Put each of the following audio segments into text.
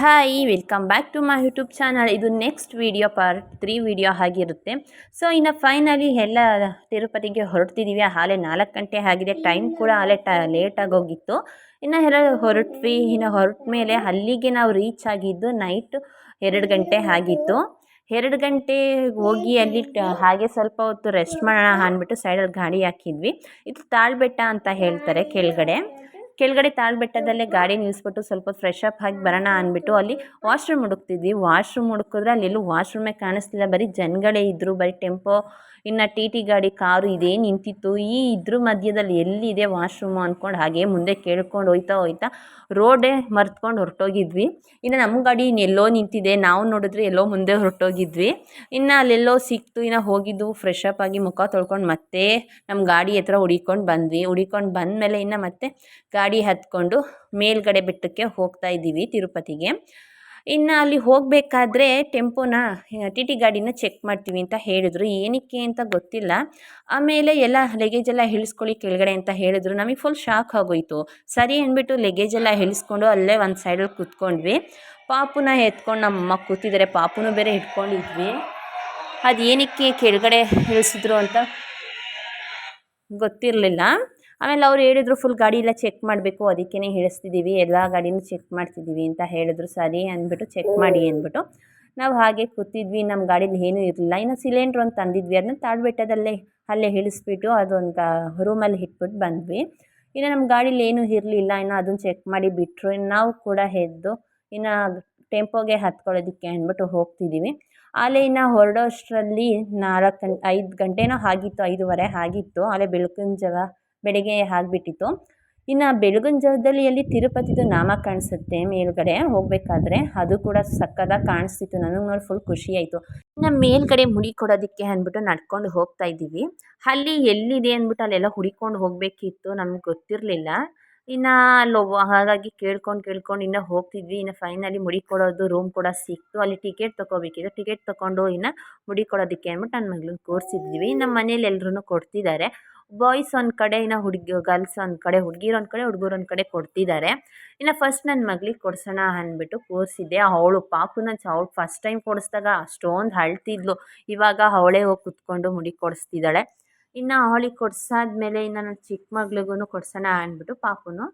Hi, welcome back to my YouTube channel. ಇದು next video part three video ಆಗಿರುತ್ತೆ. So, ಇನ್ನು finally ಎಲ್ಲ ತಿರುಪತಿಗೆ ಹೊರಡ್ತಿದ್ದೀವಿ ಆಲೆ ನಾಲ್ಕು ಗಂಟೆ ಆಗಿದೆ. ಟೈಮ್ ಕೂಡ ಆಲೆ ಟ ಲೇಟಾಗಿ ಹೋಗಿತ್ತು. ಇನ್ನು ಎಲ್ಲ ಹೊರಟ್ವಿ. ಇನ್ನು ಹೊರಟ ಮೇಲೆ ಅಲ್ಲಿಗೆ ನಾವು ರೀಚ್ ಆಗಿದ್ದು ನೈಟ್ ಎರಡು ಗಂಟೆ ಆಗಿತ್ತು. ಎರಡು ಗಂಟೆ ಹೋಗಿ ಅಲ್ಲಿ ಹಾಗೆ ಸ್ವಲ್ಪ ಹೊತ್ತು ರೆಸ್ಟ್ ಮಾಡೋಣ ಅಂದ್ಬಿಟ್ಟು ಸೈಡಲ್ಲಿ ಗಾಡಿ ಹಾಕಿದ್ವಿ. ಇದು ತಾಳ್ಬೆಟ್ಟ ಅಂತ ಹೇಳ್ತಾರೆ ಕೆಳಗಡೆ. ಕೆಳಗಡೆ ತಾಳ್ಬೆಟ್ಟದಲ್ಲೇ ಗಾಡಿ ನಿಲ್ಲಿಸ್ಬಿಟ್ಟು ಸ್ವಲ್ಪ ಫ್ರೆಶ್ ಅಪ್ ಆಗಿ ಬರೋಣ ಅಂದ್ಬಿಟ್ಟು ಅಲ್ಲಿ ವಾಶ್ರೂಮ್ ಹುಡುಕ್ತಿದ್ವಿ. ವಾಶ್ರೂಮ್ ಹುಡುಕಿದ್ರೆ ಅಲ್ಲಿ ಎಲ್ಲೂ ವಾಶ್ರೂಮೇ ಕಾಣಿಸ್ತಿಲ್ಲ ಬರೀ ಜನಗಳೇ ಇದ್ದರು ಬರೀ ಟೆಂಪೋ ಇನ್ನು ಟಿ ಟಿ ಗಾಡಿ ಕಾರು ಇದೇ ನಿಂತಿತ್ತು. ಈ ಇದ್ರ ಮಧ್ಯದಲ್ಲಿ ಎಲ್ಲಿದೆ ವಾಶ್ರೂಮು ಅಂದ್ಕೊಂಡು ಹಾಗೆ ಮುಂದೆ ಕೇಳ್ಕೊಂಡು ಹೋಯ್ತಾ ಹೋಯ್ತಾ ರೋಡೇ ಮರ್ತ್ಕೊಂಡು ಹೊರಟೋಗಿದ್ವಿ. ಇನ್ನು ನಮ್ಮ ಗಾಡಿ ಇನ್ನೆಲ್ಲೋ ನಿಂತಿದೆ. ನಾವು ನೋಡಿದ್ರೆ ಎಲ್ಲೋ ಮುಂದೆ ಹೊರಟೋಗಿದ್ವಿ. ಇನ್ನು ಅಲ್ಲೆಲ್ಲೋ ಸಿಕ್ತು. ಇನ್ನು ಹೋಗಿದ್ದು ಫ್ರೆಶ್ ಅಪ್ ಆಗಿ ಮುಖ ತೊಳ್ಕೊಂಡು ಮತ್ತೆ ನಮ್ಮ ಗಾಡಿ ಹತ್ರ ಹುಡಿಕೊಂಡು ಬಂದ್ವಿ. ಹುಡಿಕೊಂಡು ಬಂದಮೇಲೆ ಇನ್ನು ಮತ್ತೆ ಗಾಡಿ ಹತ್ಕೊಂಡು ಮೇಲ್ಗಡೆ ಬೆಟ್ಟಕ್ಕೆ ಹೋಗ್ತಾ ಇದ್ದೀವಿ ತಿರುಪತಿಗೆ. ಇನ್ನು ಅಲ್ಲಿ ಹೋಗಬೇಕಾದ್ರೆ ಟೆಂಪೋನ, ಟಿ ಟಿ ಗಾಡಿನ ಚೆಕ್ ಮಾಡ್ತೀವಿ ಅಂತ ಹೇಳಿದ್ರು. ಏನಕ್ಕೆ ಅಂತ ಗೊತ್ತಿಲ್ಲ. ಆಮೇಲೆ ಎಲ್ಲ ಲಗೇಜ್ ಎಲ್ಲ ಇಳಿಸ್ಕೊಳ್ಳಿ ಕೆಳಗಡೆ ಅಂತ ಹೇಳಿದ್ರು. ನಮಗೆ ಫುಲ್ ಶಾಕ್ ಆಗೋಯಿತು. ಸರಿ ಅಂದ್ಬಿಟ್ಟು ಲಗೇಜ್ ಎಲ್ಲ ಇಳಿಸ್ಕೊಂಡು ಅಲ್ಲೇ ಒಂದು ಸೈಡಲ್ಲಿ ಕೂತ್ಕೊಂಡ್ವಿ. ಪಾಪುನ ಎತ್ಕೊಂಡು ನಮ್ಮಮ್ಮ ಕೂತಿದ್ದಾರೆ ಪಾಪುನೂ ಬೇರೆ ಇಟ್ಕೊಂಡಿದ್ವಿ ಅದು ಏನಕ್ಕೆ ಕೆಳಗಡೆ ಇಳಿಸಿದ್ರು ಅಂತ ಗೊತ್ತಿರಲಿಲ್ಲ. ಆಮೇಲೆ ಅವ್ರು ಹೇಳಿದ್ರು ಫುಲ್ ಗಾಡಿ ಎಲ್ಲ ಚೆಕ್ ಮಾಡಬೇಕು ಅದಕ್ಕೇ ಹೇಳಿಸ್ತಿದ್ದೀವಿ ಎಲ್ಲ ಗಾಡಿನೂ ಚೆಕ್ ಮಾಡ್ತಿದ್ದೀವಿ ಅಂತ ಹೇಳಿದ್ರು ಸರಿ ಅಂದ್ಬಿಟ್ಟು ಚೆಕ್ ಮಾಡಿ ಅಂದ್ಬಿಟ್ಟು ನಾವು ಹಾಗೆ ಕೂತಿದ್ವಿ ನಮ್ಮ ಗಾಡೀಲಿ ಏನೂ ಇರಲಿಲ್ಲ ಇನ್ನು ಸಿಲಿಂಡ್ರ್ ಒಂದು ತಂದಿದ್ವಿ ಅದನ್ನ ತಾಳ್ಬೆಟ್ಟದಲ್ಲೇ ಅಲ್ಲೇ ಇಳಿಸ್ಬಿಟ್ಟು ಅದೊಂದು ರೂಮಲ್ಲಿ ಇಟ್ಬಿಟ್ಟು ಬಂದ್ವಿ. ಇನ್ನು ನಮ್ಮ ಗಾಡೀಲಿ ಏನೂ ಇರಲಿಲ್ಲ ಇನ್ನು ಅದನ್ನು ಚೆಕ್ ಮಾಡಿ ಬಿಟ್ಟರು ಇನ್ನು ನಾವು ಕೂಡ ಎದ್ದು ಇನ್ನು ಟೆಂಪೋಗೆ ಹತ್ಕೊಳ್ಳೋದಕ್ಕೆ ಅಂದ್ಬಿಟ್ಟು ಹೋಗ್ತಿದ್ದೀವಿ ಆಲೆ ಇನ್ನು ಹೊರಡೋ ಅಷ್ಟರಲ್ಲಿ ನಾಲ್ಕು ಗಂಟೆ ಐದು ಗಂಟೆನೋ ಆಗಿತ್ತು ಐದೂವರೆ ಆಗಿತ್ತು ಆಲೆ ಬೆಳಕಿನ ಜಾವ ಬೆಳಗ್ಗೆ ಆಗಿಬಿಟ್ಟಿತ್ತು. ಇನ್ನು ಬೆಳಗಿನ ಜಾವದಲ್ಲಿ ಅಲ್ಲಿ ತಿರುಪತಿದು ನಾಮ ಕಾಣಿಸುತ್ತೆ ಮೇಲುಗಡೆ ಹೋಗಬೇಕಾದ್ರೆ ಅದು ಕೂಡ ಸಕ್ಕತ್ತಾಗಿ ಕಾಣಿಸ್ತಿತ್ತು. ನನಗೆ ನೋಡಿ ಫುಲ್ ಖುಷಿ ಆಯಿತು. ಇನ್ನು ಮೇಲ್ಗಡೆ ಮುಡಿ ಕೊಡೋದಕ್ಕೆ ಅಂದ್ಬಿಟ್ಟು ನಡ್ಕೊಂಡು ಹೋಗ್ತಾ ಇದ್ದೀವಿ. ಅಲ್ಲಿ ಎಲ್ಲಿದೆ ಅಂದ್ಬಿಟ್ಟು ಅಲ್ಲೆಲ್ಲ ಹುಡಿಕೊಂಡು ಹೋಗಬೇಕಿತ್ತು ನಮ್ಗೆ ಗೊತ್ತಿರಲಿಲ್ಲ. ಇನ್ನು ಅಲ್ಲಿ ಹಾಗಾಗಿ ಕೇಳ್ಕೊಂಡು ಕೇಳ್ಕೊಂಡು ಇನ್ನು ಹೋಗ್ತಿದ್ವಿ. ಇನ್ನು ಫೈನಲಿ ಮುಡಿ ಕೊಡೋದು ರೂಮ್ ಕೂಡ ಸಿಕ್ತು. ಅಲ್ಲಿ ಟಿಕೆಟ್ ತೊಗೋಬೇಕಿತ್ತು. ಟಿಕೆಟ್ ತೊಗೊಂಡು ಇನ್ನು ಮುಡಿ ಕೊಡೋದಕ್ಕೆ ಅಂದ್ಬಿಟ್ಟು ನನ್ನ ಮಗಳನ್ನ ಕೂರಿಸಿದ್ವಿ. ನಮ್ಮ ಮನೇಲಿ ಎಲ್ಲರೂ ಕೊಡ್ತಿದ್ದಾರೆ ಬಾಯ್ಸ್ ಒಂದು ಕಡೆ, ಇನ್ನು ಹುಡುಗಿ ಗರ್ಲ್ಸ್ ಒಂದು ಕಡೆ, ಹುಡುಗಿರು ಒಂದು ಕಡೆ, ಹುಡುಗರು ಒಂದು ಕಡೆ ಕೊಡ್ತಿದ್ದಾರೆ ಇನ್ನು ಫಸ್ಟ್ ನನ್ನ ಮಗಳಿಗೆ ಕೊಡ್ಸೋಣ ಅಂದ್ಬಿಟ್ಟು ಕೂರಿಸಿದ್ದೆ. ಅವಳು ಪಾಪುನ ಚ, ಅವಳು ಫಸ್ಟ್ ಟೈಮ್ ಕೊಡಿಸ್ದಾಗ ಅಷ್ಟೊಂದು ಅಳ್ತಿದ್ಲು. ಇವಾಗ ಅವಳೇ ಹೋಗಿ ಕುತ್ಕೊಂಡು ಮುಡಿ ಕೊಡಿಸ್ತಿದ್ದಾಳೆ ಇನ್ನು ಅವಳಿಗೆ ಕೊಡ್ಸಾದ್ಮೇಲೆ ಇನ್ನು ನನ್ನ ಚಿಕ್ಕ ಮಗ್ಳಿಗೂ ಕೊಡ್ಸೋಣ ಅಂದ್ಬಿಟ್ಟು ಪಾಪುನು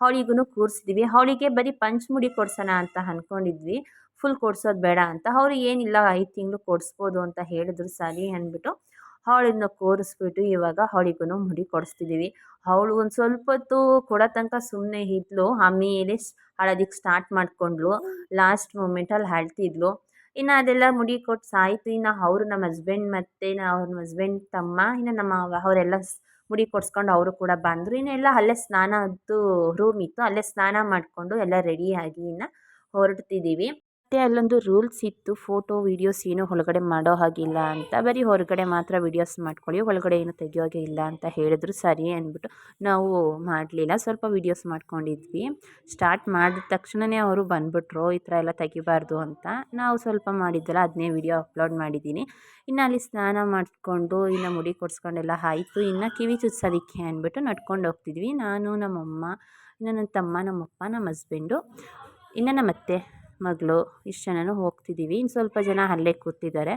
ಅವಳಿಗೂ ಕೂರಿಸಿದ್ವಿ. ಅವಳಿಗೆ ಬರೀ ಪಂಚ್ ಮುಡಿ ಕೊಡ್ಸೋಣ ಅಂತ ಅಂದ್ಕೊಂಡಿದ್ವಿ ಫುಲ್ ಕೊಡ್ಸೋದು ಬೇಡ ಅಂತ. ಅವರು ಏನಿಲ್ಲ, ಐದು ತಿಂಗಳು ಕೊಡಿಸ್ಬೋದು ಅಂತ ಹೇಳಿದ್ರು ಸರಿ ಅಂದ್ಬಿಟ್ಟು ಅವಳನ್ನ ಕೋರಿಸ್ಬಿಟ್ಟು ಇವಾಗ ಅವಳಿಗೂ ಮುಡಿ ಕೊಡಿಸ್ತಿದ್ದೀವಿ ಅವಳು ಒಂದು ಸ್ವಲ್ಪ ಹೊತ್ತು ಕೊಡೋ ತನಕ ಸುಮ್ಮನೆ ಇದ್ಲು. ಆಮೇಲೆ ಅಳೋದಕ್ಕೆ ಸ್ಟಾರ್ಟ್ ಮಾಡಿಕೊಂಡ್ಲು ಲಾಸ್ಟ್ ಮೂಮೆಂಟಲ್ಲಿ ಅಳ್ತಿದ್ಲು. ಇನ್ನು ಅದೆಲ್ಲ ಮುಡಿ ಕೊಟ್ಟು ಸಾಯ್ತು. ಇನ್ನು ಅವರು ನಮ್ಮ ಹಸ್ಬೆಂಡ್ ಮತ್ತು ಅವ್ರ ಹಸ್ಬೆಂಡ್ ತಮ್ಮ, ಇನ್ನು ನಮ್ಮ ಅವರೆಲ್ಲ ಮುಡಿ ಕೊಡ್ಸ್ಕೊಂಡು ಅವರು ಕೂಡ ಬಂದರು. ಎಲ್ಲ ಅಲ್ಲೇ ಸ್ನಾನದ್ದು ರೂಮ್ ಇತ್ತು. ಅಲ್ಲೇ ಸ್ನಾನ ಮಾಡಿಕೊಂಡು ಎಲ್ಲ ರೆಡಿಯಾಗಿ ಇನ್ನು ಹೊರಡ್ತಿದ್ದೀವಿ ಮತ್ತು ಅಲ್ಲೊಂದು ರೂಲ್ಸ್ ಇತ್ತು, ಫೋಟೋ, ವೀಡಿಯೋಸ್ ಏನೂ ಒಳಗಡೆ ಮಾಡೋ ಹಾಗಿಲ್ಲ ಅಂತ. ಬರೀ ಹೊರಗಡೆ ಮಾತ್ರ ವೀಡಿಯೋಸ್ ಮಾಡ್ಕೊಳ್ಳಿ, ಒಳಗಡೆ ಏನು ತೆಗಿಯೋ ಹಾಗೆ ಇಲ್ಲ ಅಂತ ಹೇಳಿದ್ರು. ಸರಿ ಅಂದ್ಬಿಟ್ಟು ನಾವು ಮಾಡಲಿಲ್ಲ. ಸ್ವಲ್ಪ ವೀಡಿಯೋಸ್ ಮಾಡ್ಕೊಂಡಿದ್ವಿ. ಸ್ಟಾರ್ಟ್ ಮಾಡಿದ ತಕ್ಷಣವೇ ಅವರು ಬಂದ್ಬಿಟ್ರು, ಈ ಥರ ಎಲ್ಲ ತೆಗಿಬಾರ್ದು ಅಂತ. ನಾವು ಸ್ವಲ್ಪ ಮಾಡಿದ್ದೆಲ್ಲ ಅದನ್ನೇ ವೀಡಿಯೋ ಅಪ್ಲೋಡ್ ಮಾಡಿದ್ದೀನಿ. ಇನ್ನು ಅಲ್ಲಿ ಸ್ನಾನ ಮಾಡಿಕೊಂಡು, ಇನ್ನು ಮುಡಿ ಕೊಡ್ಸ್ಕೊಂಡೆಲ್ಲ ಆಯಿತು. ಇನ್ನು ಕಿವಿ ಚುಚ್ಚೋದಿಕ್ಕೆ ಅಂದ್ಬಿಟ್ಟು ನಡ್ಕೊಂಡು ಹೋಗ್ತಿದ್ವಿ. ನಾನು, ನಮ್ಮಮ್ಮ, ಇನ್ನು ನನ್ನ ತಮ್ಮ, ನಮ್ಮಪ್ಪ, ನಮ್ಮ ಹಸ್ಬೆಂಡು ಇನ್ನು ನಮ್ಮ ಅತ್ತೆ ಮಗಳು ಇಷ್ಟು ಜನನೂ ಹೋಗ್ತಿದ್ದೀವಿ. ಇನ್ನು ಸ್ವಲ್ಪ ಜನ ಅಲ್ಲೇ ಕೂತಿದ್ದಾರೆ.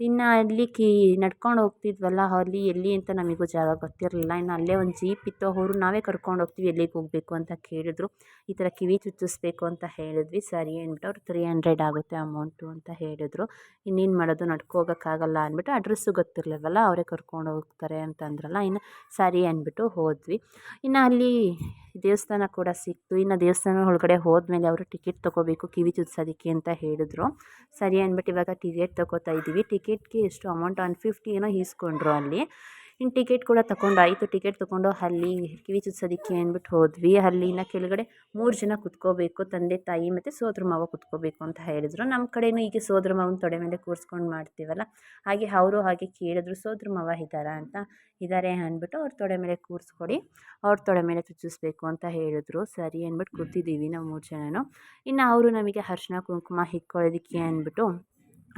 ಇನ್ನು ಅಲ್ಲಿ ಕೀ ನಡ್ಕೊಂಡು ಹೋಗ್ತಿದ್ವಲ್ಲ ಅಲ್ಲಿ, ಎಲ್ಲಿ ಅಂತ ನಮಗೂ ಜಾಗ ಗೊತ್ತಿರಲಿಲ್ಲ. ಇನ್ನು ಅಲ್ಲೇ ಒಂದು ಜೀಪ್ ಇತ್ತು, ಅವರು ನಾವೇ ಕರ್ಕೊಂಡು ಹೋಗ್ತೀವಿ, ಎಲ್ಲಿಗೆ ಹೋಗಬೇಕು ಅಂತ ಕೇಳಿದ್ರು. ಈ ಥರ ಕಿವಿ ಚುಚ್ಚಿಸ್ಬೇಕು ಅಂತ ಹೇಳಿದ್ವಿ. ಸರಿ ಅಂದ್ಬಿಟ್ಟು ಅವ್ರು ತ್ರೀ ಹಂಡ್ರೆಡ್ ಆಗುತ್ತೆ ಅಮೌಂಟು ಅಂತ ಹೇಳಿದ್ರು. ಇನ್ನೇನು ಮಾಡೋದು ನಡ್ಕೊ ಹೋಗೋಕ್ಕಾಗಲ್ಲ ಅಂದ್ಬಿಟ್ಟು ಅಡ್ರೆಸ್ಸು ಗೊತ್ತಿರಲಿಲ್ವಲ್ಲ, ಅವರೇ ಕರ್ಕೊಂಡು ಹೋಗ್ತಾರೆ ಅಂತಂದ್ರಲ್ಲ ಇನ್ನು ಸರಿ ಅಂದ್ಬಿಟ್ಟು ಹೋದ್ವಿ. ಇನ್ನು ಅಲ್ಲಿ ದೇವಸ್ಥಾನ ಕೂಡ ಸಿಕ್ತು. ಇನ್ನು ದೇವಸ್ಥಾನ ಒಳಗಡೆ ಹೋದ್ಮೇಲೆ ಅವರು ಟಿಕೆಟ್ ತೊಗೋಬೇಕು, ಕಿವಿ ಚುಚ್ಸೋದಕ್ಕೆ ಅಂತ ಹೇಳಿದ್ರು. ಸರಿ ಅಂದ್ಬಿಟ್ಟು ಇವಾಗ ಟಿಕೆಟ್ ತೊಗೋತಾ ಇದ್ದೀವಿ ಟಿಕೆಟ್ಗೆ ಎಷ್ಟು ಅಮೌಂಟ್ ಒನ್ ಫಿಫ್ಟಿ ಏನೋ ಈಸ್ಕೊಂಡ್ರು ಅಲ್ಲಿ. ಇನ್ನು ಟಿಕೆಟ್ ಕೂಡ ತಗೊಂಡಾಯಿತು ಟಿಕೆಟ್ ತೊಗೊಂಡು ಅಲ್ಲಿ ಕಿವಿ ಚುಚ್ಸೋದಕ್ಕೆ ಅಂದ್ಬಿಟ್ಟು ಹೋದ್ವಿ. ಅಲ್ಲಿನ ಕೆಳಗಡೆ ಮೂರು ಜನ ಕುತ್ಕೋಬೇಕು, ತಂದೆ, ತಾಯಿ ಮತ್ತು ಸೋದ್ರ ಮಾವ ಕುತ್ಕೋಬೇಕು ಅಂತ ಹೇಳಿದ್ರು. ನಮ್ಮ ಕಡೆಯೂ ಹೀಗೆ ಸೋದ್ರ ಮಾವನ ತೊಡೆ ಮೇಲೆ ಕೂರಿಸ್ಕೊಂಡು ಮಾಡ್ತೀವಲ್ಲ, ಹಾಗೆ ಅವರು ಹಾಗೆ ಕೇಳಿದ್ರು, ಸೋದ್ರ ಮಾವ ಇದ್ದಾರಾ ಅಂತ? ಇದ್ದಾರೆ ಅಂದ್ಬಿಟ್ಟು ಅವ್ರ ತೊಡೆ ಮೇಲೆ ಕೂರಿಸ್ಕೊಡಿ, ಅವ್ರ ತೊಡೆ ಮೇಲೆ ಚುಚ್ಚಿಸ್ಬೇಕು ಅಂತ ಹೇಳಿದ್ರು. ಸರಿ ಅಂದ್ಬಿಟ್ಟು ಕೂತಿದ್ದೀವಿ ನಾವು ಮೂರು ಜನನೂ. ಇನ್ನು ಅವರು ನಮಗೆ ಅರ್ಶಿನ ಕುಂಕುಮ ಇಕ್ಕೊಳ್ಳೋದಕ್ಕೆ ಅಂದ್ಬಿಟ್ಟು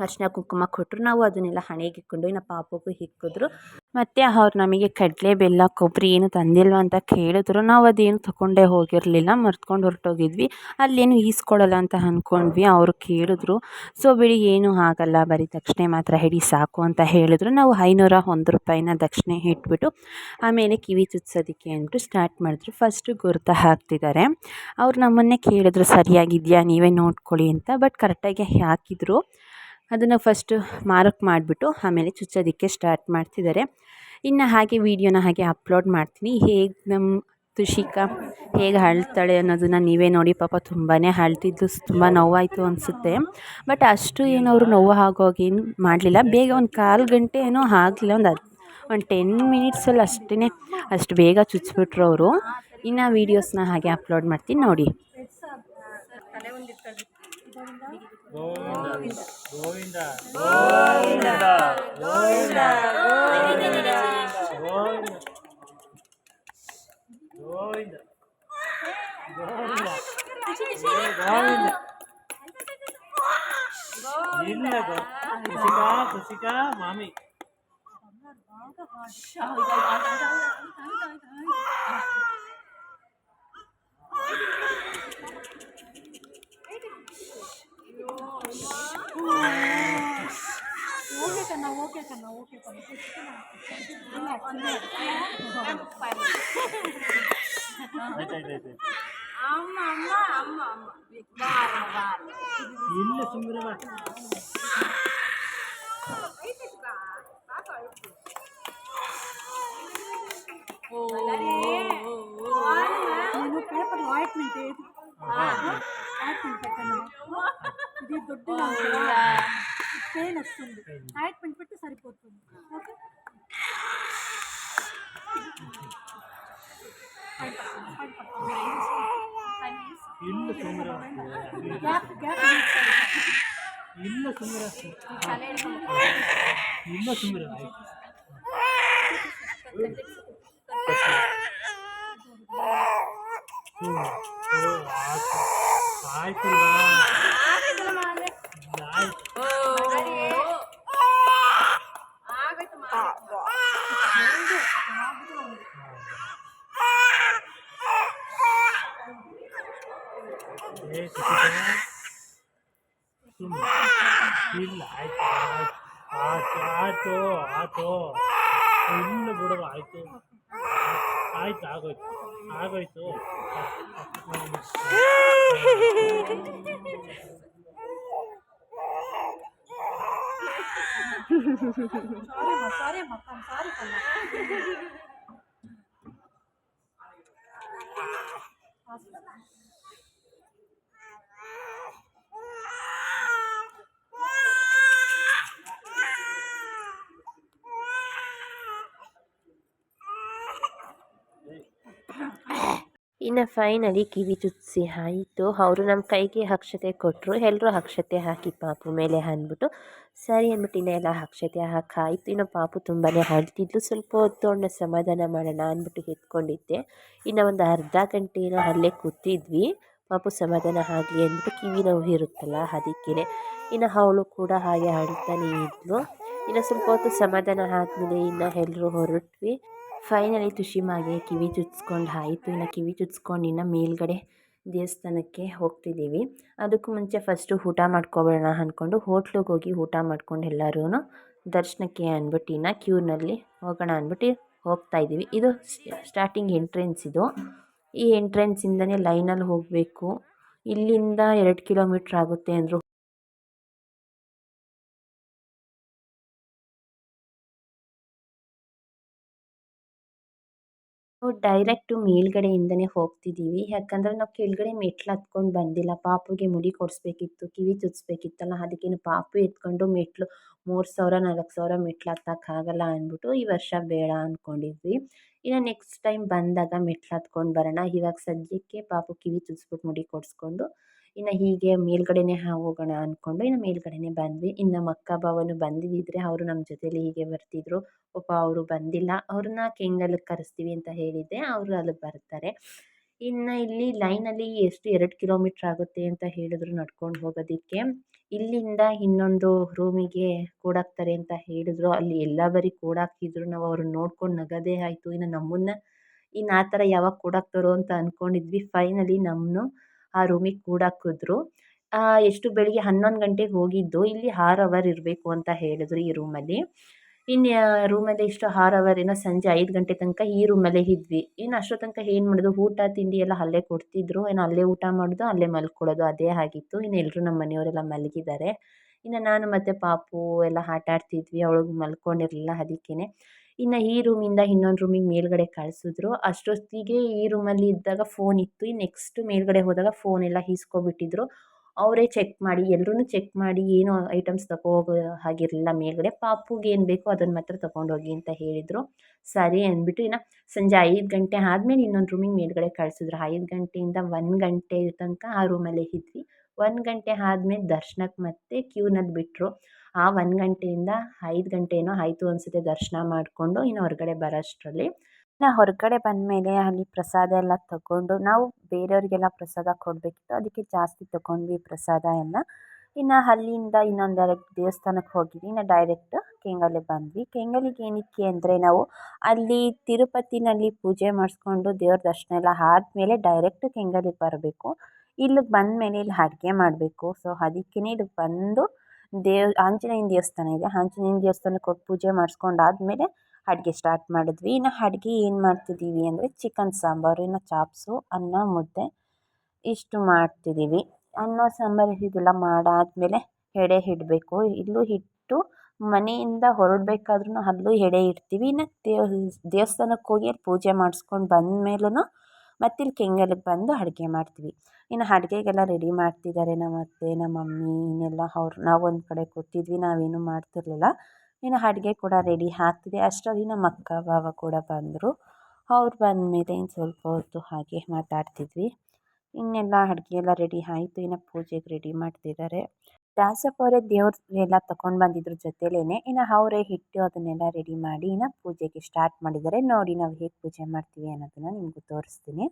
ಅರಿಶಿನ ಕುಂಕುಮ ಕೊಟ್ಟರು ನಾವು ಅದನ್ನೆಲ್ಲ ಹಣೆಗೆ ಇಕ್ಕೊಂಡು ನಮ್ಮ ಪಾಪುಗೂ ಇಕ್ಕಿದ್ರು ಮತ್ತು ಅವ್ರು ನಮಗೆ ಕಡಲೆ, ಬೆಲ್ಲ, ಕೊಬ್ಬರಿ ಏನು ತಂದಿಲ್ವ ಅಂತ ಕೇಳಿದ್ರು. ನಾವು ಅದೇನು ತಗೊಂಡೇ ಹೋಗಿರಲಿಲ್ಲ, ಮರ್ತ್ಕೊಂಡು ಹೊರಟೋಗಿದ್ವಿ. ಅಲ್ಲೇನು ಈಸ್ಕೊಳ್ಳಲ್ಲ ಅಂತ ಅಂದ್ಕೊಂಡ್ವಿ ಅವರು ಕೇಳಿದ್ರು. ಸೊ ಬಿಡಿ, ಏನೂ ಆಗಲ್ಲ, ಬರೀ ದಕ್ಷಿಣೆ ಮಾತ್ರ ಹಿಡಿ ಸಾಕು ಅಂತ ಹೇಳಿದ್ರು. ನಾವು ಐನೂರ ಒಂದು ರೂಪಾಯಿನ ದಕ್ಷಿಣೆ ಇಟ್ಬಿಟ್ಟು, ಆಮೇಲೆ ಕಿವಿ ಚುಚ್ಚೋದಕ್ಕೆ ಅಂದ್ಬಿಟ್ಟು ಸ್ಟಾರ್ಟ್ ಮಾಡಿದ್ರು. ಫಸ್ಟು ಗುರುತು ಹಾಕ್ತಿದ್ದಾರೆ. ಅವ್ರು ನಮ್ಮನ್ನೇ ಕೇಳಿದ್ರು, ಸರಿಯಾಗಿದೆಯಾ? ನೀವೇ ನೋಡ್ಕೊಳ್ಳಿ ಅಂತ. ಬಟ್ ಕರೆಕ್ಟಾಗಿ ಹಾಕಿದ್ರು. ಅದನ್ನು ಫಸ್ಟು ಮಾರ್ಕ್ ಮಾಡಿಬಿಟ್ಟು ಆಮೇಲೆ ಚುಚ್ಚೋದಕ್ಕೆ ಸ್ಟಾರ್ಟ್ ಮಾಡ್ತಿದ್ದಾರೆ. ಇನ್ನು ಹಾಗೆ ವೀಡಿಯೋನ ಹಾಗೆ ಅಪ್ಲೋಡ್ ಮಾಡ್ತೀನಿ. ಹೇಗೆ ನಮ್ಮ ತುಷಿಕಾ ಹೇಗೆ ಅಳ್ತಾಳೆ ಅನ್ನೋದನ್ನು ನೀವೇ ನೋಡಿ. ಪಾಪ ತುಂಬಾ ಅಳ್ತಿದ್ದು ತುಂಬ ನೋವಾಯಿತು ಅನಿಸುತ್ತೆ. ಬಟ್ ಅಷ್ಟು ಏನು ಅವರು ನೋವು ಆಗೋಗೇನು ಮಾಡಲಿಲ್ಲ. ಬೇಗ ಒಂದು ಕಾಲು ಗಂಟೆ ಏನೋ ಆಗಲಿಲ್ಲ. ಒಂದು ಹತ್ತು ಒಂದು ಟೆನ್ ಮಿನಿಟ್ಸಲ್ಲಿ ಅಷ್ಟೇ ಅಷ್ಟು ಬೇಗ ಚುಚ್ಚಿಬಿಟ್ರು ಅವರು. ಇನ್ನು ವೀಡಿಯೋಸ್ನ ಹಾಗೆ ಅಪ್ಲೋಡ್ ಮಾಡ್ತೀನಿ ನೋಡಿ. ಗೋವಿಂದ ಗೋವಿಂದ ಗೋವಿಂದ ಇಲ್ಲ ಕುಸಿಕಾ ಕುಸಿಕಾ ಮಾಮಿ ಆಯ್ತಾಯ್ತಾಯ್ತು ಇಲ್ಲ ಸುಮ್ಮನೆ ಬಾ నేను ಗ್ಯಾಪ್ ಸುಂದರ ಇಲ್ಲ 좀, 일, 아이, 아, 아, 아, 또, 아, 또. 일로 보라고, 아이, 또. 아이, 또, 아고, 아고, 또. 쌀이 막, 쌀이 막, 쌀이 막. 맛있다. ಇನ್ನು ಫೈನಲಿ ಕಿವಿ ಚುಚ್ಚಿಸಿ ಆಯಿತು. ಅವರು ನಮ್ಮ ಕೈಗೆ ಅಕ್ಷತೆ ಕೊಟ್ಟರು ಎಲ್ಲರೂ ಅಕ್ಷತೆ ಹಾಕಿ ಪಾಪು ಮೇಲೆ ಅಂದ್ಬಿಟ್ಟು, ಸರಿ ಅಂದ್ಬಿಟ್ಟು ಇನ್ನೆಲ್ಲ ಅಕ್ಷತೆ ಹಾಕಾಯಿತು ಇನ್ನು ಪಾಪು ತುಂಬಾ ಅಳ್ತಿದ್ಲು. ಸ್ವಲ್ಪ ಹೊತ್ತು ಅವಳನ್ನ ಸಮಾಧಾನ ಮಾಡೋಣ ಅಂದ್ಬಿಟ್ಟು ಎತ್ಕೊಂಡಿದ್ದೆ. ಇನ್ನು ಒಂದು ಅರ್ಧ ಗಂಟೆ ಏನೋ ಅಲ್ಲೇ ಕೂತಿದ್ವಿ. ಪಾಪು ಸಮಾಧಾನ ಆಗಲಿ ಅಂದ್ಬಿಟ್ಟು ಕಿವಿ ನೋವು ಇರುತ್ತಲ್ಲ ಅದಕ್ಕೇ ಇನ್ನು ಅವಳು ಕೂಡ ಹಾಗೆ ಅಳ್ತಾನೆ ಇದ್ಲು. ಇನ್ನು ಸ್ವಲ್ಪ ಹೊತ್ತು ಸಮಾಧಾನ ಆದಮೇಲೆ ಇನ್ನು ಎಲ್ಲರೂ ಹೊರಟ್ವಿ. ಫೈನಲಿ ತುಷಿಮಾಗೆ ಕಿವಿ ಚುಚ್ಕೊಂಡು, ಆಯಿತು, ಇನ್ನು ಕಿವಿ ಚುಚ್ಕೊಂಡು ಇನ್ನು ಮೇಲ್ಗಡೆ ದೇವಸ್ಥಾನಕ್ಕೆ ಹೋಗ್ತಿದ್ದೀವಿ. ಅದಕ್ಕೂ ಮುಂಚೆ ಫಸ್ಟು ಊಟ ಮಾಡ್ಕೊಬೇಡ ಅಂದ್ಕೊಂಡು ಹೋಟ್ಲಿಗೆ ಹೋಗಿ ಊಟ ಮಾಡ್ಕೊಂಡು ಎಲ್ಲರೂ ದರ್ಶನಕ್ಕೆ ಅಂದ್ಬಿಟ್ಟು ಇನ್ನು ಕ್ಯೂನಲ್ಲಿ ಹೋಗೋಣ ಅಂದ್ಬಿಟ್ಟು ಹೋಗ್ತಾ ಇದ್ದೀವಿ. ಇದು ಸ್ಟಾರ್ಟಿಂಗ್ ಎಂಟ್ರೆನ್ಸ್ ಇದು. ಈ ಎಂಟ್ರೆನ್ಸಿಂದನೇ ಲೈನಲ್ಲಿ ಹೋಗಬೇಕು. ಇಲ್ಲಿಂದ ಎರಡು ಕಿಲೋಮೀಟ್ರ್ ಆಗುತ್ತೆ ಅಂದರು ನಾವು ಡೈರೆಕ್ಟು ಮೇಲ್ಗಡೆಯಿಂದನೇ ಹೋಗ್ತಿದ್ದೀವಿ ಯಾಕಂದರೆ ನಾವು ಕೆಳಗಡೆ ಮೆಟ್ಲು ಹತ್ಕೊಂಡು ಬಂದಿಲ್ಲ. ಪಾಪುಗೆ ಮುಡಿ ಕೊಡಿಸ್ಬೇಕಿತ್ತು, ಕಿವಿ ಚುಚ್ಬೇಕಿತ್ತಲ್ಲ ಅದಕ್ಕೇನು ಪಾಪು ಎತ್ಕೊಂಡು ಮೆಟ್ಲು ಮೂರು ಸಾವಿರ, ನಾಲ್ಕು ಸಾವಿರ ಮೆಟ್ಲು ಹತ್ತಕ್ಕಾಗಲ್ಲ ಅಂದ್ಬಿಟ್ಟು ಈ ವರ್ಷ ಬೇಡ ಅಂದ್ಕೊಂಡಿದ್ವಿ ಇನ್ನು ನೆಕ್ಸ್ಟ್ ಟೈಮ್ ಬಂದಾಗ ಮೆಟ್ಲು ಹತ್ಕೊಂಡು ಬರೋಣ. ಇವಾಗ ಸದ್ಯಕ್ಕೆ ಪಾಪು ಕಿವಿ ಚುಚ್ಬಿಟ್ಟು ಮುಡಿ ಕೊಡಿಸ್ಕೊಂಡು ಇನ್ನು ಹೀಗೆ ಮೇಲ್ಗಡೆನೇ ಹೋಗೋಣ ಅಂದ್ಕೊಂಡು ಇನ್ನು ಮೇಲ್ಗಡೆನೇ ಬಂದ್ವಿ. ಇನ್ನು ನಮ್ಮ ಅಕ್ಕ ಬಾವನು ಬಂದಿದ್ದಿದ್ರೆ ಅವರು ನಮ್ಮ ಜೊತೇಲಿ ಹೀಗೆ ಬರ್ತಿದ್ರು. ಪಾಪ ಅವರು ಬಂದಿಲ್ಲ. ಅವ್ರನ್ನ ಕೆಂಗಲ್ಗೆ ಕರೆಸ್ತೀವಿ ಅಂತ ಹೇಳಿದ್ದೆ. ಅವರು ಅಲ್ಲಿಗೆ ಬರ್ತಾರೆ. ಇನ್ನು ಇಲ್ಲಿ ಲೈನಲ್ಲಿ ಎಷ್ಟು ಎರಡು ಕಿಲೋಮೀಟ್ರ್ ಆಗುತ್ತೆ ಅಂತ ಹೇಳಿದ್ರು ನಡ್ಕೊಂಡು ಹೋಗೋದಕ್ಕೆ. ಇಲ್ಲಿಂದ ಇನ್ನೊಂದು ರೂಮಿಗೆ ಕೂಡಾಕ್ತಾರೆ ಅಂತ ಹೇಳಿದ್ರು. ಅಲ್ಲಿ ಎಲ್ಲ ಬರೀ ಕೂಡಾಕಿದ್ರು ನಾವು ಅವ್ರನ್ನ ನೋಡ್ಕೊಂಡು ನಗದೇ ಆಯಿತು. ಇನ್ನು ನಮ್ಮನ್ನ ಇನ್ನು ಆ ಥರ ಯಾವಾಗ ಕೂಡಾಕ್ತಾರೋ ಅಂತ ಅಂದ್ಕೊಂಡಿದ್ವಿ ಫೈನಲಿ ನಮ್ಮನ್ನು ಆ ರೂಮಿಗೆ ಕೂಡಾಕಿದ್ರು ಎಷ್ಟು ಬೆಳಿಗ್ಗೆ ಹನ್ನೊಂದು ಗಂಟೆಗೆ ಹೋಗಿದ್ದು ಇಲ್ಲಿ ಆರು ಅವರ್ ಇರಬೇಕು ಅಂತ ಹೇಳಿದ್ರು ಈ ರೂಮಲ್ಲಿ. ಇನ್ನು ರೂಮಲ್ಲಿ ಇಷ್ಟು ಆರು ಅವರ್ ಏನೋ ಸಂಜೆ ಐದು ಗಂಟೆ ತನಕ ಈ ರೂಮಲ್ಲೇ ಇದ್ವಿ. ಇನ್ನು ಅಷ್ಟೋ ತನಕ ಏನು ಮಾಡೋದು ಊಟ, ತಿಂಡಿ ಎಲ್ಲ ಅಲ್ಲೇ ಕೊಡ್ತಿದ್ರು. ಏನು ಅಲ್ಲೇ ಊಟ ಮಾಡೋದು, ಅಲ್ಲೇ ಮಲ್ಕೊಳ್ಳೋದು ಅದೇ ಆಗಿತ್ತು. ಇನ್ನು ಎಲ್ಲರೂ ನಮ್ಮ ಮನೆಯವರೆಲ್ಲ ಮಲಗಿದ್ದಾರೆ. ಇನ್ನು ನಾನು ಮತ್ತು ಪಾಪು ಎಲ್ಲ ಆಟ ಆಡ್ತಿದ್ವಿ ಅವಳು ಮಲ್ಕೊಂಡಿರಲಿಲ್ಲ ಅದಕ್ಕೇ ಇನ್ನು ಈ ರೂಮಿಂದ ಇನ್ನೊಂದು ರೂಮಿಗೆ ಮೇಲುಗಡೆ ಕಳಿಸಿದ್ರು. ಅಷ್ಟೊತ್ತಿಗೆ ಈ ರೂಮಲ್ಲಿ ಇದ್ದಾಗ ಫೋನ್ ಇತ್ತು. ನೆಕ್ಸ್ಟ್ ಮೇಲುಗಡೆ ಹೋದಾಗ ಫೋನ್ ಎಲ್ಲ ಈಸ್ಕೊಬಿಟ್ಟಿದ್ರು. ಅವರೇ ಚೆಕ್ ಮಾಡಿ ಎಲ್ರೂ ಚೆಕ್ ಮಾಡಿ ಏನೂ ಐಟಮ್ಸ್ ತಗೋ ಹೋಗೋ ಹಾಗಿರಲಿಲ್ಲ ಮೇಲುಗಡೆ. ಪಾಪುಗೆ ಏನು ಬೇಕೋ ಅದನ್ನು ಮಾತ್ರ ತಗೊಂಡೋಗಿ ಅಂತ ಹೇಳಿದರು. ಸರಿ ಅಂದ್ಬಿಟ್ಟು ಇನ್ನು ಸಂಜೆ ಐದು ಗಂಟೆ ಆದ್ಮೇಲೆ ಇನ್ನೊಂದು ರೂಮಿಗೆ ಮೇಲುಗಡೆ ಕಳಿಸಿದ್ರು. ಐದು ಗಂಟೆಯಿಂದ ಒಂದು ಗಂಟೆ ತನಕ ಆ ರೂಮಲ್ಲೇ ಇದ್ವಿ. ಒಂದು ಗಂಟೆ ಆದ್ಮೇಲೆ ದರ್ಶನಕ್ಕೆ ಮತ್ತೆ ಕ್ಯೂನಲ್ಲಿ ಬಿಟ್ಟರು ಆ ಒಂದು ಗಂಟೆಯಿಂದ ಐದು ಗಂಟೆ ಏನೋ ಆಯಿತು ಅನಿಸುತ್ತೆ ದರ್ಶನ ಮಾಡಿಕೊಂಡು ಇನ್ನು ಹೊರಗಡೆ ಬರೋಷ್ಟರಲ್ಲಿ. ನಾ ಹೊರಗಡೆ ಬಂದಮೇಲೆ ಅಲ್ಲಿ ಪ್ರಸಾದ ಎಲ್ಲ ತಗೊಂಡು, ನಾವು ಬೇರೆಯವರಿಗೆಲ್ಲ ಪ್ರಸಾದ ಕೊಡಬೇಕಿತ್ತು, ಅದಕ್ಕೆ ಜಾಸ್ತಿ ತಗೊಂಡ್ವಿ ಪ್ರಸಾದ ಎಲ್ಲ. ಇನ್ನು ಅಲ್ಲಿಂದ ಇನ್ನೊಂದು ಡೈರೆಕ್ಟ್ ದೇವಸ್ಥಾನಕ್ಕೆ ಹೋಗಿದ್ವಿ, ಇನ್ನು ಡೈರೆಕ್ಟ್ ಕೆಂಗಲ್ಲಿ ಬಂದ್ವಿ. ಕೆಂಗಲ್ಲಿಗೆ ಏನಕ್ಕೆ ಅಂದರೆ ನಾವು ಅಲ್ಲಿ ತಿರುಪತಿನಲ್ಲಿ ಪೂಜೆ ಮಾಡಿಸ್ಕೊಂಡು ದೇವ್ರ ದರ್ಶನ ಎಲ್ಲ ಆದಮೇಲೆ ಡೈರೆಕ್ಟ್ ಕೆಂಗಲ್ಲಿಗೆ ಬರಬೇಕು. ಇಲ್ಲಿಗೆ ಬಂದಮೇಲೆ ಇಲ್ಲಿ ಅಡುಗೆ ಮಾಡಬೇಕು. ಸೊ ಅದಕ್ಕೇ ಇಲ್ಲಿಗೆ ಬಂದು ದೇವ್, ಆಂಜನೇಯನ ದೇವಸ್ಥಾನ ಇದೆ. ಆಂಜನೇಯನ ದೇವಸ್ಥಾನಕ್ಕೆ ಹೋಗಿ ಪೂಜೆ ಮಾಡಿಸ್ಕೊಂಡು ಆದಮೇಲೆ ಅಡುಗೆ ಸ್ಟಾರ್ಟ್ ಮಾಡಿದ್ವಿ. ಇನ್ನು ಅಡುಗೆ ಏನು ಮಾಡ್ತಿದ್ದೀವಿ ಅಂದರೆ ಚಿಕನ್ ಸಾಂಬಾರು, ಇನ್ನು ಚಾಪ್ಸು, ಅನ್ನ, ಮುದ್ದೆ ಇಷ್ಟು ಮಾಡ್ತಿದ್ದೀವಿ ಅನ್ನ, ಸಾಂಬಾರು ಇದೆಲ್ಲ ಮಾಡಾದಮೇಲೆ ಎಡೆ ಇಡಬೇಕು. ಇಲ್ಲೂ ಇಟ್ಟು ಮನೆಯಿಂದ ಹೊರಡ್ಬೇಕಾದ್ರೂ ಅಲ್ಲೂ ಎಡೆ ಇಡ್ತೀವಿ. ಇನ್ನು ದೇವ ದೇವಸ್ಥಾನಕ್ಕೆ ಹೋಗಿ ಅಲ್ಲಿ ಪೂಜೆ ಮಾಡಿಸ್ಕೊಂಡು ಬಂದ್ಮೇಲೂ ಮತ್ತೆ ಇಲ್ಲಿ ಕೆಂಗಲ್ಗೆ ಬಂದು ಅಡುಗೆ ಮಾಡ್ತೀವಿ. ಇನ್ನು ಅಡುಗೆಗೆಲ್ಲ ರೆಡಿ ಮಾಡ್ತಿದ್ದಾರೆ ನಮ್ಮ ಅತ್ತೆ, ನಮ್ಮ ಮಮ್ಮಿ, ಇನ್ನೆಲ್ಲ ಅವ್ರು. ನಾವು ಒಂದು ಕಡೆ ಕೂತಿದ್ವಿ, ನಾವೇನು ಮಾಡ್ತಿರಲಿಲ್ಲ. ಇನ್ನು ಅಡುಗೆ ಕೂಡ ರೆಡಿ ಆಗ್ತಿದೆ. ಅಷ್ಟರಲ್ಲಿ ನಮ್ಮ ಅಕ್ಕ, ಬಾವ ಕೂಡ ಬಂದರು. ಅವ್ರು ಬಂದಮೇಲೆ ಇನ್ನು ಸ್ವಲ್ಪ ಹೊತ್ತು ಹಾಗೆ ಮಾತಾಡ್ತಿದ್ವಿ. ಇನ್ನೆಲ್ಲ ಅಡುಗೆ ಎಲ್ಲ ರೆಡಿ ಆಯಿತು. ಇನ್ನು ಪೂಜೆಗೆ ರೆಡಿ ಮಾಡ್ತಿದ್ದಾರೆ. ದಾಸಪ್ಪ ಅವರೇ ದೇವ್ರನ್ನೆಲ್ಲ ತಗೊಂಡು ಬಂದಿದ್ರು ಜೊತೆಲೇ ಇನ್ನು ಅವರೇ ಹಿಟ್ಟು ಅದನ್ನೆಲ್ಲ ರೆಡಿ ಮಾಡಿ ಇನ್ನು ಪೂಜೆಗೆ ಸ್ಟಾರ್ಟ್ ಮಾಡಿದ್ದಾರೆ. ನೋಡಿ ನಾವು ಹೇಗೆ ಪೂಜೆ ಮಾಡ್ತೀವಿ ಅನ್ನೋದನ್ನು ನಿಮಗೂ ತೋರಿಸ್ತೀನಿ.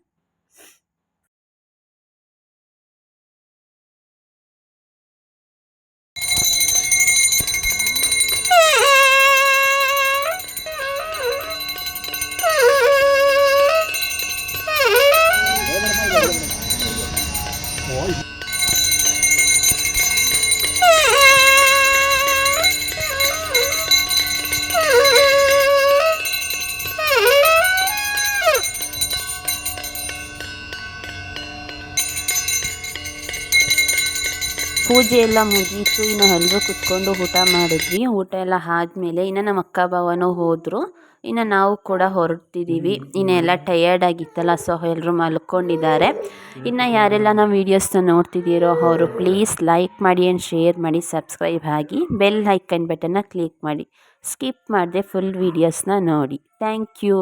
ಎಲ್ಲ ಮುಗೀತು ಇನ್ನು ಎಲ್ಲರೂ ಕುತ್ಕೊಂಡು ಊಟ ಮಾಡಿದ್ವಿ. ಊಟ ಎಲ್ಲ ಆದಮೇಲೆ ಇನ್ನು ನಮ್ಮ ಅಕ್ಕ ಭಾವನು ಹೋದರು. ಇನ್ನು ನಾವು ಕೂಡ ಹೊರಡ್ತಿದ್ದೀವಿ ಇನ್ನು ಎಲ್ಲ ಟಯರ್ಡ್ ಆಗಿತ್ತಲ್ಲ ಸೊ ಎಲ್ಲರೂ ಮಲ್ಕೊಂಡಿದ್ದಾರೆ. ಇನ್ನು ಯಾರೆಲ್ಲ ನಮ್ಮ ವೀಡಿಯೋಸ್ನ ನೋಡ್ತಿದ್ದೀರೋ ಅವರು ಪ್ಲೀಸ್ ಲೈಕ್ ಮಾಡಿ ಆ್ಯಂಡ್ ಶೇರ್ ಮಾಡಿ ಸಬ್ಸ್ಕ್ರೈಬ್ ಆಗಿ ಬೆಲ್ ಐಕನ್ ಬಟನ್ನ ಕ್ಲಿಕ್ ಮಾಡಿ. ಸ್ಕಿಪ್ ಮಾಡದೆ ಫುಲ್ ವೀಡಿಯೋಸ್ನ ನೋಡಿ. Thank you